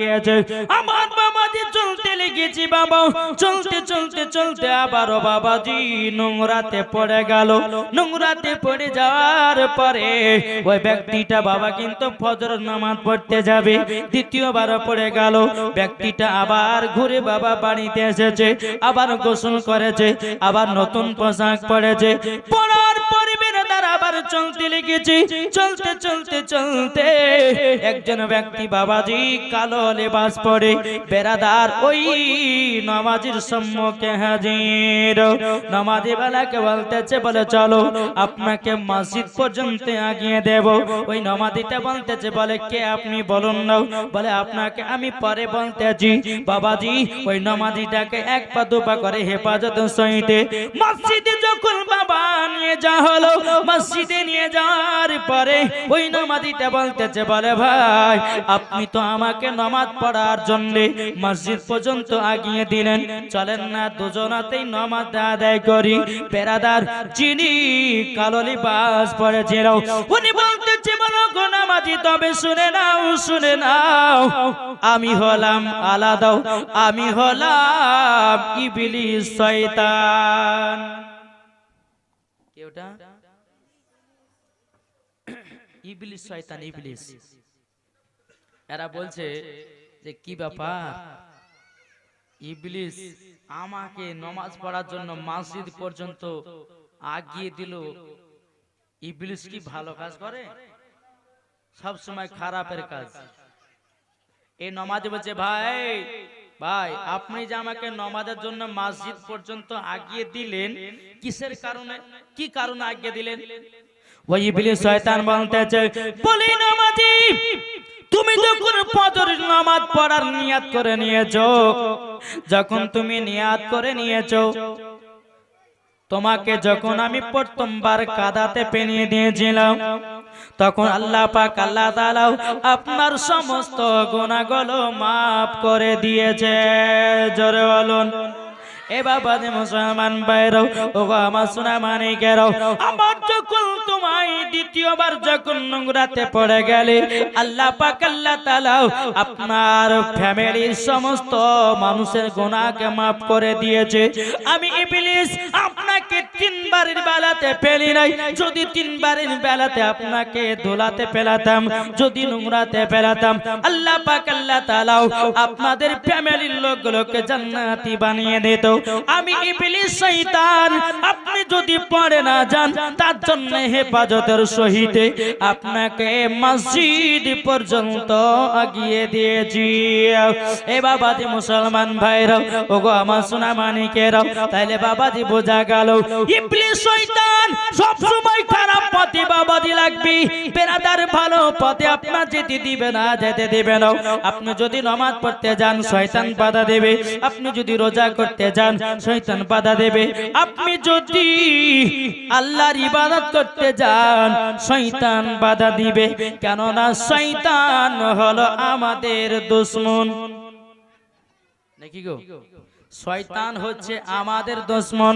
গিয়েছে আমার বাবাজি চলতে লেগেছি বাবা, চলতে চলতে চলতে আবারও নোংরাতে পড়ে গেল। নোংরাতে পড়ে যাওয়ার পরে ওই ব্যক্তিটা বাবা কিন্তু ফজর নামাজ পড়তে যাবে। দ্বিতীয়বার পড়ে গেল। ব্যক্তিটা আবার ঘুরে বাবা বাড়িতে এসেছে, আবার গোসল করেছে, আবার নতুন পোশাক পরেছে। পড়ার পরে আবার চলতে লেগেছে। চলতে চলতে চলতে একজন ব্যক্তি বাবাজি কালো লেবাস পরে বেরাদার ওই নামাজের সম্মুখে হাজির। নামাজি বেলাকে বলতেছে, বলে, চলো আপনাকে মসজিদ পর্যন্ত আগিয়ে দেব। ওই নামাজিটা বলতেছে, বলে, কে আপনি বলুন না? বলে, আপনাকে আমি পরে বলতেছি। বাবাজি ওই নামাজিটাকে এক পা দুপা করে হেফাজত সহিতে মসজিদে যখন বাবা নিয়ে যা হলো, মসজিদে নিয়ে যাওয়ার পরে ওই নামাজিটা বলতেছে, বলে ভাই, আপনি তো আমাকে নামাজ পড়ার জন্য মসজিদ পর্যন্ত আগিয়ে দিলেন। চলেন না, দুজনাতেই নামাজ আদায় করি। পেরাদার চিনি কালো লিবাস পরেছিল উনি বলতেছে, বলো গো নামাজি, তবে শুনে নাও শুনে নাও, আমি হলাম আলাদাও আমি হলাম ইবলিস শয়তান। কেউটা ইবলিস শয়তান ইবলিস। এরা বলছে যে কি ব্যাপার? ইবলিস আমাকে নমাজ পড়ার জন্য মসজিদ পর্যন্ত আগিয়ে দিল। ইবলিস কি ভালো কাজ করে? সব সময় খারাপের কাজ। এই নমাজ বলছে ভাই ভাই আপনি যে আমাকে নমাজের জন্য মসজিদ পর্যন্ত আগিয়ে দিলেন কিসের কারণে? কি কারণে আগিয়ে দিলেন? ওই ইবলিস শয়তান বলতেছে বলি নামাজি তুমি যখন ফজর নামাজ পড়ার নিয়াত করে নিয়েছো যখন তুমি নিয়াত করে নিয়েছো তোমাকে যখন আমি প্রথমবার কাদাতে পেনিয়ে দিয়েছিলাম তখন আল্লাহ পাক আল্লাহ তাআলা আপনার সমস্ত গুনাহগুলো মাফ করে দিয়েছে জোরে বলুন। এ বাবা দে মুসলমান বাইরাও ও আমার সোনা মানিকেরাও আমার যখন তোমায় দ্বিতীয়বার যখন নোংরাতে পড়ে গেলে আল্লাহ পাক আল্লাহ তাআলা আপনার ফ্যামিলির সমস্ত মানুষের গুনাহকে মাফ করে দিয়েছে। আমি ইবলিস আপনাকে তিনবারের বেলাতে ফেলি নাই। যদি তিনবারের বেলাতে আপনাকে ধোলাতে ফেলাতাম, যদি নোংরাতে ফেলাতাম, আল্লাহ পাক আল্লাহ তাআলা আপনাদের ফ্যামিলির লোকগুলোকে জান্নাতি বানিয়ে দিত। আমি ইবলিস শয়তান, আপনি যদি পড়ে না যান, তার জন্য হেফাজতের সহিত আপনাকে মসজিদ পর্যন্ত আগিয়ে দিয়েছি। এ বাবাজি মুসলমান ভাইরা, ওগো আমার সোনা মানিকেরাও তাইলে বাবাজি বোঝা গেল খারাপ ভালো দিবে না, যেতে না। আপনি যদি নামাজ পড়তে যান, শয়তান দেবে। আপনি যদি রোজা করতে যান, শয়তান বাধা দেবে। আপনি যদি আল্লাহর ইবাদত করতে যান শয়তান বাধা দিবে। কেননা শয়তান হলো আমাদের দুশ্মন। শয়তান হচ্ছে আমাদের দুশ্মন।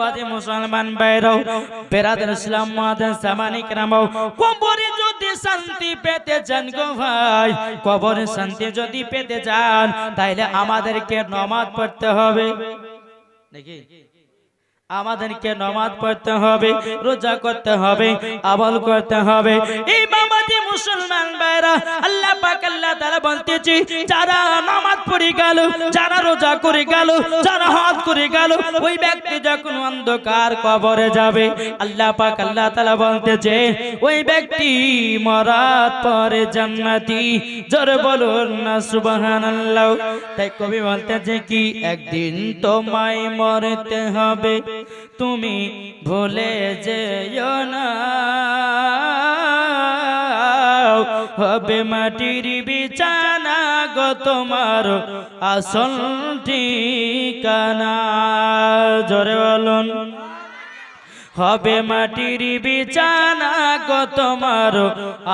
বাদে মুসলমান বাইরাও বেরাদের ইসলাম মাদান সামানিক রামাও, কবরে যদি শান্তি পেতে চান গো ভাই, কবরে শান্তি যদি পেতে চান, তাইলে আমাদেরকে নমাজ পড়তে হবে। নাকি? আমাদেরকে নমাজ পড়তে হবে রোজা করতে হবে আমল করতে হবে। এই মুসলমান ভাইরা, আল্লাহ পাক আল্লাহ তাআলা বলতেছি, যারা নামাজ পড়ে গেল, যারা রোজা করে গেল, যারা হজ করে গেল, ওই ব্যক্তি যখন অন্ধকার কবরে যাবে, আল্লাহ পাক আল্লাহ তাআলা বলতেছে, ওই ব্যক্তি মরার পরে জান্নাতি, জোরে বলুন না সুবহানাল্লাহ। তাই কবি বলতেছে কি, একদিন তোমায় মরতে হবে, তুমি ভুলে যেও না। হবে মাটির বিছানা গো তোমার আসল ঠিকানা। জোরে বলুন, হবে মাটির বিছানা গো তোমার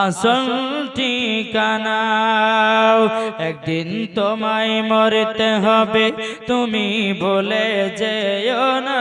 আসল ঠিকানা। একদিন তোমায় মরতে হবে, তুমি বলে যেও না।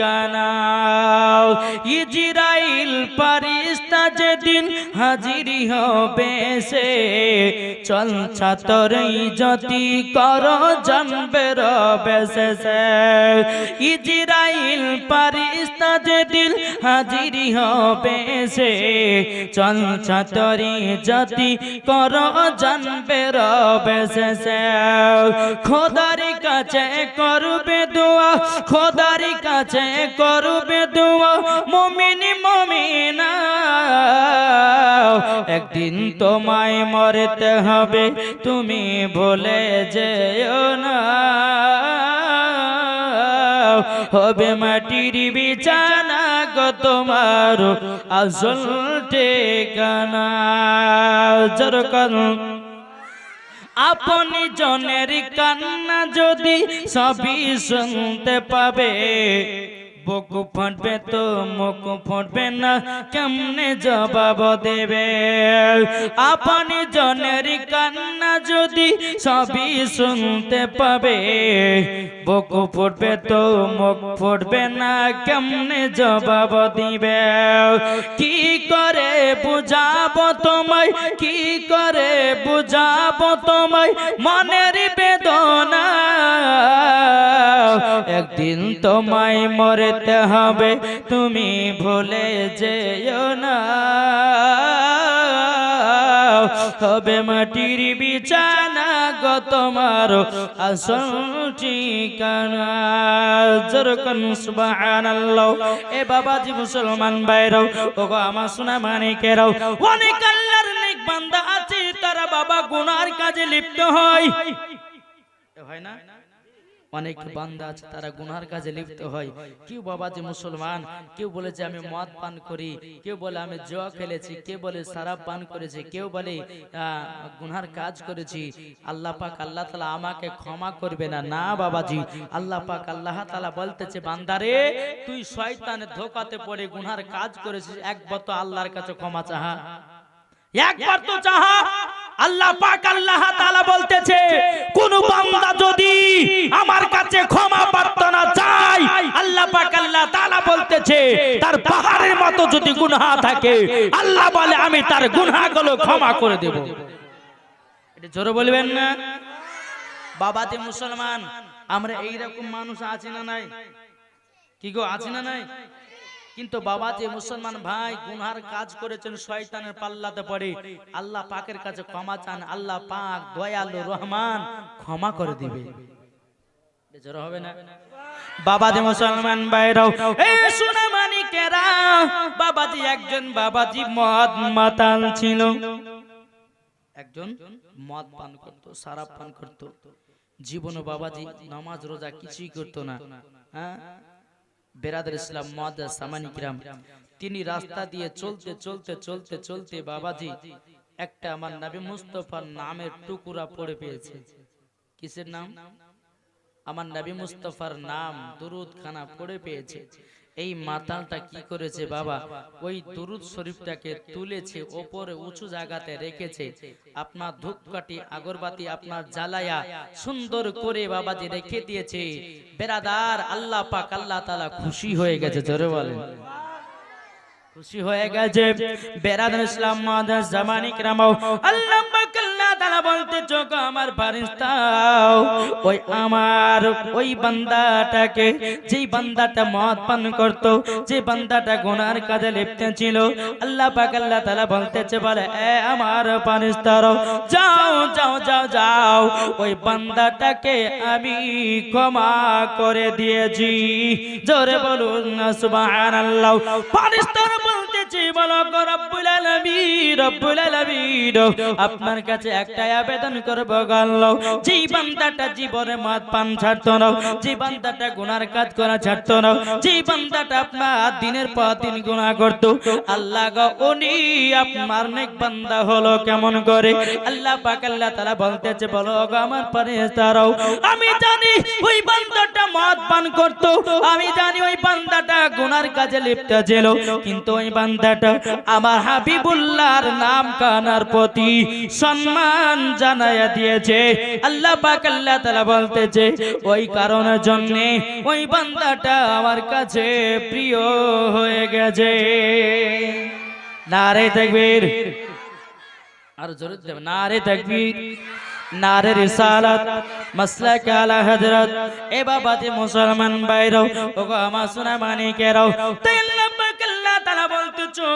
ঠিকানা ইজরাইল পারিস্তা যেদিন হাজিরি হবে সে চল ছাতরই যতি কর জন্মে রবে সে ইজরাইল পারিস্তা যেদিন হাজিরি হবে সে চল ছাতরি যতি কর জন্মে রবে সে। খোদার কাছে করবে দোয়া, খোদার কাছে করবে দোয়া মমিনি মমিনা। একদিন তোমায় মরতে হবে, তুমি বলে যেও না। হবে মাটির বিছানা গো তোমার আসল ঠিকানা। জরকন আপনি জনের কান্না যদি সবই শুনতে পাবে বুক ফুটবে তো মুখ ফুটবে না, কেমনে জবাব দেবে? আপনি জনের কান্না যদি সবই শুনতে পাবে, বুক ফুটবে তো মুখ ফুটবে না, কেমনে জবাব দিবে? কি করে বুঝাবো তোমায়, কি করে বুঝাবো তোমায়, মনের বেদনা? একদিন তোমায় মরতে হবে, তুমি ভুলে যেও না। হবে মাটির বিছানা গো তোমার আসল ঠিকানা। জরকন সুবহানাল্লাহ। এ বাবাজি মুসলমান ভাইরাও, ওগো আমার সোনা মানিকেরাও, অনেক আল্লাহর নেক বান্দা আছে, তারা বাবা গুনার কাজে লিপ্ত হয়। হয় না? অনেক বান্দা আছে, তারা গুনার কাজে লিপ্ত হয়। কেউ বাবা যে মুসলমান, কেউ বলে যে আমি মদ পান করি, কেউ বলে আমি জোয়া খেলেছি, কেউ বলে সারাপ পান করেছি, কেউ বলে গুনার কাজ করেছি। আল্লাহ পাক, আল্লাহ তালা আমাকে ক্ষমা করবে না। না, বাবাজি, আল্লাহ পাক, আল্লাহ তালা বলতেছে, বান্দারে, তুই শয়তানের ধোকাতে পড়ে গুনার কাজ করেছিস, একবার তো আল্লাহর কাছে ক্ষমা চাহা। একবার তো চাহা। আল্লাহ পাক আল্লাহ তাআলা বলতেছে, কোন বান্দা যদি আমার কাছে ক্ষমা প্রার্থনা চাই আল্লাহ পাক আল্লাহ তাআলা বলতেছে, তার পাহাড়ের মতো যদি গুনাহ থাকে, আল্লাহ বলে, আমি তার গুনাহগুলো ক্ষমা করে দেব। এটা জোরে বলবেন না? বাবাতে মুসলমান, আমরা এইরকম মানুষ আছি না নাই? কি গো, আছে না নাই? কিন্তু বাবা যে মুসলমান ভাই গুনহার কাজ করেছেন, শয়তানের পাল্লাতে পড়ে। আল্লাহ পাকের কাছে ক্ষমা চান, আল্লাহ পাক দয়ালু রহমান ক্ষমা করে দিবে। না? মুসলমান বাবাজি একজন বাবাজি মদ ছিল। একজন মদ পান করত, সারাপ পান করত। জীবন বাবাজি নামাজ, রোজা কিছুই করতো না। হ্যাঁ? বেরাদের ইসলাম মদ সামানিকরাম তিনি রাস্তা দিয়ে চলতে চলতে চলতে চলতে, বাবাজি, একটা আমার নবী মুস্তফার নামের টুকুরা পড়ে পেয়েছে। কিসের নাম? আমার নবী মুস্তফার নাম দুরুদ খানা পড়ে পেয়েছে। এই মাতালটা কি করেছে বাবা? ওই দুরুদ শরীফটাকে তুলেছে ওপরে উঁচু জায়গাতে রেখেছে। আপনার ধূপকাঠি আগরবাতি আপনার জ্বালায়া সুন্দর করে বাবাজি রেখে দিয়েছে। বেরাদার আল্লাহ পাক আল্লাহ তাআলা খুশি হয়ে গেছে জোরে বলেন। খুশি হয়ে গেছে বেরাদার ইসলাম মাদার জামানিক রামাও আল্লাহ পাক তাআলা বলতে চোখ আমার ফারিস্তাও ওই আমার, ওই বান্দাটাকে, যেই বান্দাটা মদ পান করত, যে বান্দাটা গুনার কাজে লিপ্ত ছিল। আল্লাহ পাক আল্লাহ তাআলা বলতেছে, বলে, এ আমার ফারিস্তারও যাও যাও যাও যাও, ওই বান্দাটাকে আমি ক্ষমা করে দিয়েছি। জোরে বলুন, সুবহানাল্লাহ। ফারিস্তারা বলতেছে, বলো রব্বুল আলামিন রব্বুল আলামিন, আপনার কাছে একটাই আবেদন বান্দাটা জীবনে মদ পান ছাড়তো না গুনার কাজ করা ছাড়তো না আপনার দিনের পর দিন করত, আল্লাহ উনি আপনার নেক বান্দা হলো কেমন করে? আল্লাহ পাক, আল্লাহ বলতেছে, বলো গো আমার ফেরেশতারাও, আমি জানি ওই বান্দাটা মদ পান করত, আমি জানি ওই বান্দাটা গুনার কাজে লিপ্ত কিন্তু ওই বান্দাটা আমার হাবিবুল্লাহর নাম কানার প্রতি সম্মান জানাইয়া দিয়েছে। আল্লাহ পাক আল্লাহ তাআলা বলতেছে, ওই কারণের জন্য ওই বান্দাটা আমার কাছে প্রিয় হয়ে গেছে। নারে তাকবীর। আর জোরে দেব নারে তাকবীর। নারে রিসালাত মাসলাক আলা হযরত এ বাবাতে মুসলমান বাইরাও ওগো আমার সোনা মানিকেরাও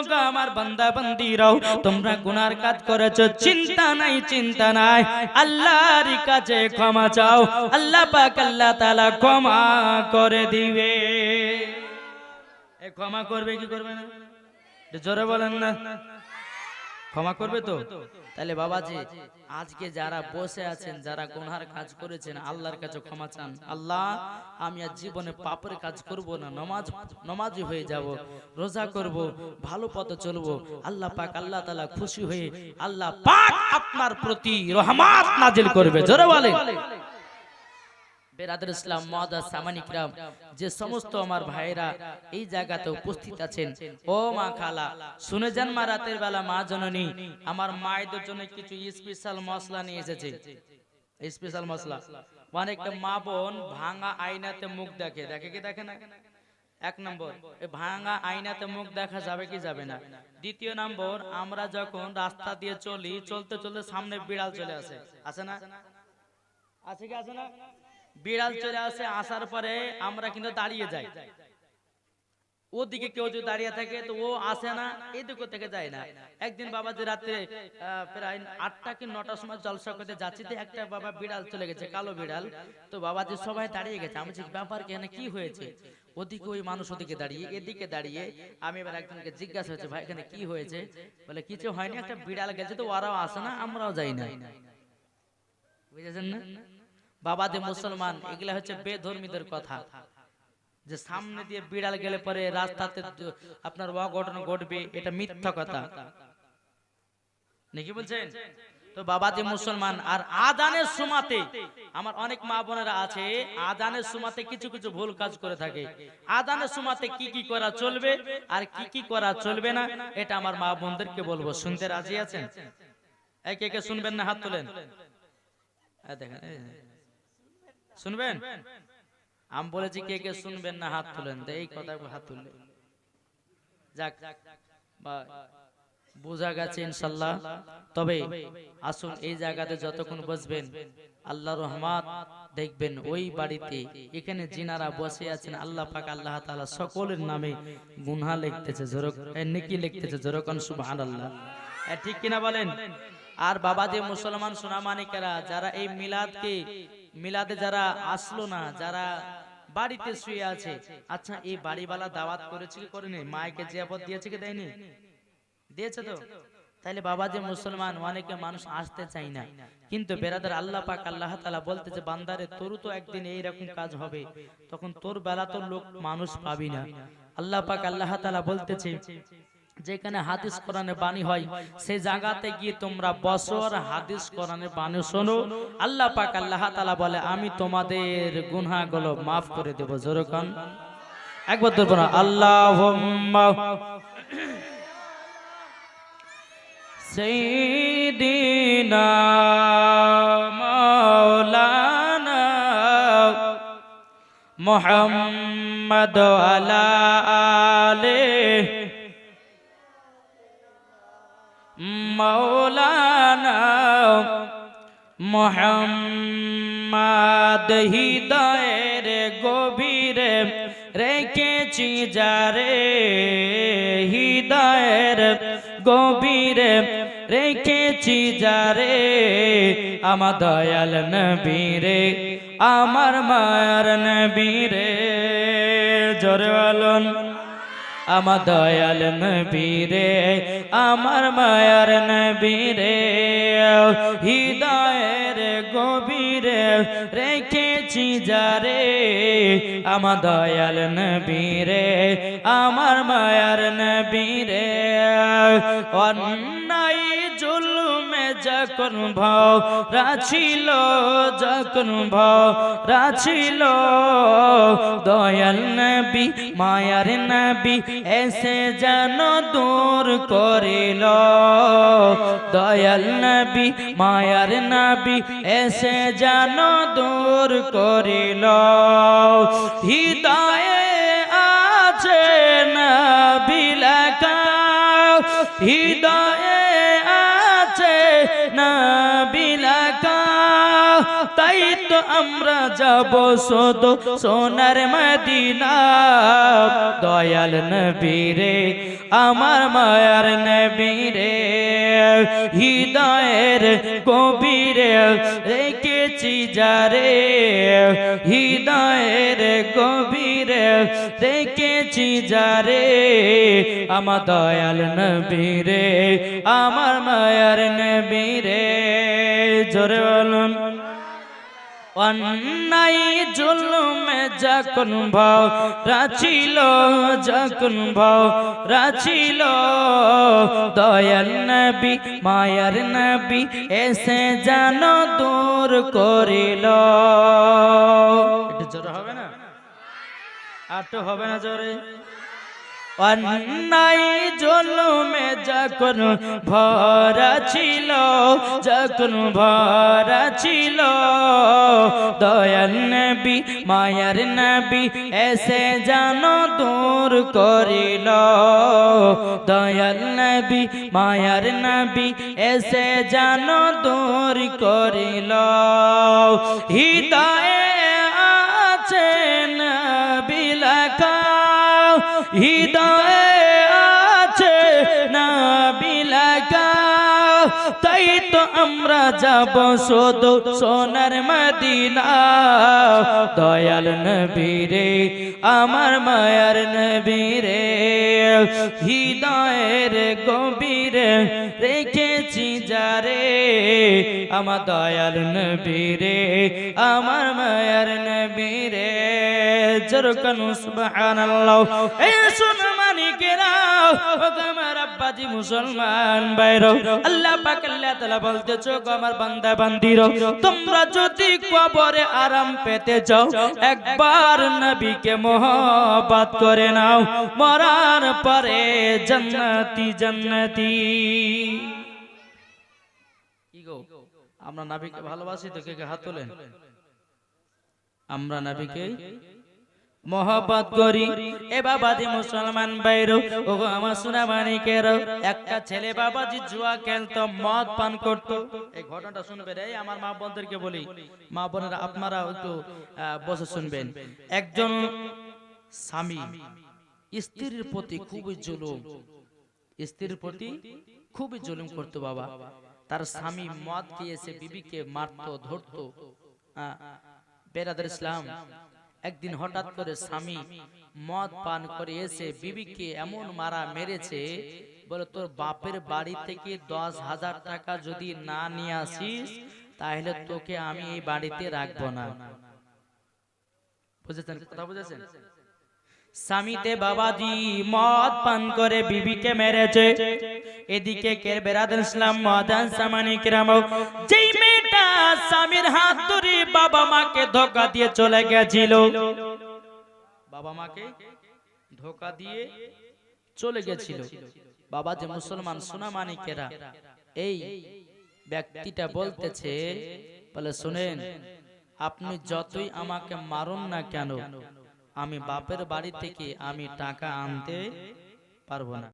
গো আমার বান্দা বান্দিরাও তোমরা গুনার কাজ করেছ চিন্তা নাই চিন্তা নাই। আল্লাহর কাছে ক্ষমা চাও আল্লাহ পাক আল্লাহ তাআলা ক্ষমা করে দিবে। এ ক্ষমা করবে কি করবে না? জোরে বলেন না। ক্ষমা করবে তো? তাহলে বাবাজি আজকে যারা বসে আছেন যারা গুনহার কাজ করেছেন আল্লাহর কাছে ক্ষমা চান। আল্লাহ আমি আর জীবনে পাপের কাজ করব না নমাজ নমাজি হয়ে যাব রোজা করব ভালো পথে চলবো। আল্লাহ পাক আল্লাহ তাআলা খুশি হয়ে আল্লাহ পাক আপনার প্রতি রহমত নাজিল করবে। জোরে বলেন। বেরাদুল ইসলাম মহাদা সামানিকরাম যে সমস্ত আমার ভাইরা এই জায়গাতে উপস্থিত আছেন। ও মা খালা শুনে যান মা রাতের বেলা মা জননী আমার মায়েদের জন্য কিছু স্পেশাল মশলা নিয়ে এসেছে। স্পেশাল মশলা। অনেকটা মা বোন ভাঙা আয়নাতে মুখ দেখে। দেখে। কি দেখে না? এক নম্বর ভাঙা আয়নাতে মুখ দেখা যাবে কি যাবে না? দ্বিতীয় নম্বর আমরা যখন রাস্তা দিয়ে চলি চলতে চলতে সামনে বিড়াল চলে আসে। আসে। না আছে কি আছে না? বিড়াল চলে আসে, আসার পরে আমরা কিন্তু দাঁড়িয়ে যাই। ওদিকে কেউ যদি দাঁড়িয়ে থাকে তো ও আসে না, এদিকে থেকে যায় না। একদিন বাবা যে রাত্রে প্রায় আটটা কি নটার সময় জলসা করতে যাচ্ছি একটা বাবা বিড়াল চলে গেছে, কালো বিড়াল। তো বাবা যে সবাই দাঁড়িয়ে গেছে, আমি ব্যাপার কেন কি হয়েছে? ওদিকে ওই মানুষ ওদিকে দাঁড়িয়ে, এদিকে দাঁড়িয়ে আমি এবার একজনকে জিজ্ঞাসা হচ্ছে ভাই, এখানে কি হয়েছে? বলে, কিছু হয়নি, একটা বিড়াল গেছে তো, ওরাও আসে না, আমরাও যাই না। বুঝেছেন না? বাবাদের মুসলমান এগুলা হচ্ছে বেধর্মীদের কথা। যে সামনে দিয়ে বিড়াল গেলে পরে রাস্তাতে আপনার অঘটন ঘটবে এটা মিথ্যা কথা। নাকি বলছেন? তো বাবাজি মুসলমান আর আদানের সুমাতে আমার অনেক মা বোনেরা আছে আদানের সুমাতে কিছু কিছু ভুল কাজ করে থাকে। আদানের সুমাতে কি কি করা চলবে আর কি কি করা চলবে না এটা আমার মা বোনদেরকে বলব। শুনতে রাজি আছেন? একে একে শুনবেন না হাত তোলেন। দেখেন। শুনবেন? আমি বলেছি কে কে শুনবেন না হাত তুলেন। তো এই কথা হাত তুললে। যাক বোঝা গেছে ইনশাল্লাহ। তবে আসুন এই জায়গাতে যতক্ষণ বসবেন আল্লাহ রহমাত দেখবেন ওই বাড়িতে। এখানে জিনারা বসে আছেন আল্লাহ পাক আল্লাহ তাআলা সকলের নামে গুনহা লিখতেছে জোরক নেকি লিখতেছে জোরকন সুবহানাল্লাহ। এ, ঠিক কিনা বলেন? আর বাবা যে মুসলমান সোনামানিকেরা যারা এই মিলাদকে মিলাদে যারা আসলো না, যারা বাড়িতে শুয়ে আছে আচ্ছা এই বাড়িওয়ালা দাওয়াত করেছে কি করেনি? মায়কে জিয়াপত দিয়েছে কি দেয়নি? দিয়েছে তো। তাইলে বাবা যে মুসলমান, অনেকে মানুষ আসতে চাই না। কিন্তু বেরাদার আল্লাহ পাক আল্লাহ তাআলা বলতেছে বান্দারে তোরও তো একদিন এইরকম কাজ হবে, তখন তোর বেলা তোর লোক মানুষ পাবি না। আল্লাহ পাক আল্লাহ তাআলা বলতেছে যেখানে হাদিস কোরআনে বাণী হয় সেই জায়গাতে গিয়ে তোমরা বছর হাদিস কোরআনে বাণী শোনো। আল্লাহ পাক আল্লাহ তালা বলে আমি তোমাদের গুনহাগুলো মাফ করে দেব জোরকান একবার ধরবো না আল্লাহ সেইদিনা মৌলানা মোহাম্মদ আলা আলে মৌলানা মোহাম্মদ হৃদয়ের গভীরে রেখেছি যারে হৃদয়ের গভীরে রেখেছি যারে আমার দয়াল নবীরে আমার মায়ার নবীরে জরে বলুন। আমার দয়াল নবীরে, আমার মায়ার নবীরে, হৃদয়ের গভীরে রেখেছি যারে। আমার দয়াল নবীরে, আমার মায়ার নবীরে জুলুমে যখন ভরা ছিল যখন ভরা ছিল দয়াল নবী, মায়ার নবী, এসে যেন দূর করিল। দয়াল নবী, মায়ার নবী, এসে যেন দূর করিল। হৃদয়ে আমরা যাব সদ সোনার মদিনা। দয়াল নবী রে আমার মায়ার নবী রে হৃদয়ের গভীরে রেখেছি যারে। হৃদয়ের গভীরে রেখেছি যারে। আমার দয়াল নবী রে আমার মায়ার নবী রে জোরে বলুন। অন্যায় জুলুমে যখন ভাও, রাছিল যখন ভাও, রাছিল দয়াল নবী, মায়ার নবী, এসে যেন দূর করিল। জোরে হবে না? আর তো হবে না জোরে। অন্যায় জলমে যখন ভরা ছিল, যখন ভরা ছিল, দয়াল নবী, মায়ার নবী এসে যেন দূর করিল। দয়াল নবী, মায়ার নবী এসে যেন দূর করিল। হৃদয়ে হৃদয়ে আছে না বিলাকা তাই তো আমরা যাব শোধ সোনার মদিনা দয়াল নবীরে আমার মায়ার নবীরে হৃদয়ের গভীরে রেখেছি যারে। আমার দয়াল নবীরে আমার মায়ার নবীরে জরকানু সুবহানাল্লাহ। এই শুন মানিকেরা ও আমার আব্বাজি মুসলমান বাইরো আল্লাহ পাক আল্লাহ তাআলা বলতেছো গো আমার বান্দা বান্দিরো, তোমরা যদি কবরে আরাম পেতে চাও একবার নবীকে মোহব্বত করে নাও, মরার পরে জান্নাতি জান্নাতি। কি গো? আমরা নবীকে ভালোবাসি তো কে হাত তোলেন? আমরা নবীকে মহব্বত করি। এ বাবাজি মুসলমান বাইরো ও আমার সোনা মানিকের একটা ছেলে বাবাজি জুয়া খেলতো, মদ পান করত। এই ঘটনাটা শুনবে রে আমার মা বোনদেরকে বলি। মা বোনেরা, আপনারা একটু বসে শুনবেন। একজন স্বামী, স্ত্রীর প্রতি খুবই জুলুম। স্ত্রীর প্রতি খুবই জুলুম করতো বাবা। তার স্বামী মদ খেয়েছে বিবিকে মারতো, ধরতো। বেরাদার ইসলাম একদিন হঠাৎ করে স্বামী মদ পান করে এসে বিবিকে এমন মারা মেরেছে বলে তোর বাপের বাড়ি থেকে দশ হাজার টাকা যদি না নিয়ে আসিস তাহলে তোকে আমি এই বাড়িতে রাখব না। বুঝেছেন? কথা বুঝেছেন? স্বামীতে বাবাজি মদ পান করে বিবিকে মেরেছে। এদিকে কে বেরাদ ইসলাম মদান সামানি কিরাম যেই মেয়েটা স্বামীর হাত ধরে বাবা মাকে ধোকা দিয়ে চলে গেছিল। বাবা মাকে ধোকা দিয়ে চলে গেছিল। বাবা যে মুসলমান সোনা মানিকেরা এই ব্যক্তিটা বলতেছে, বলে, শুনেন, আপনি যতই আমাকে মারুন না কেন আমি বাপের বাড়ি থেকে আমি টাকা আনতে পারব না।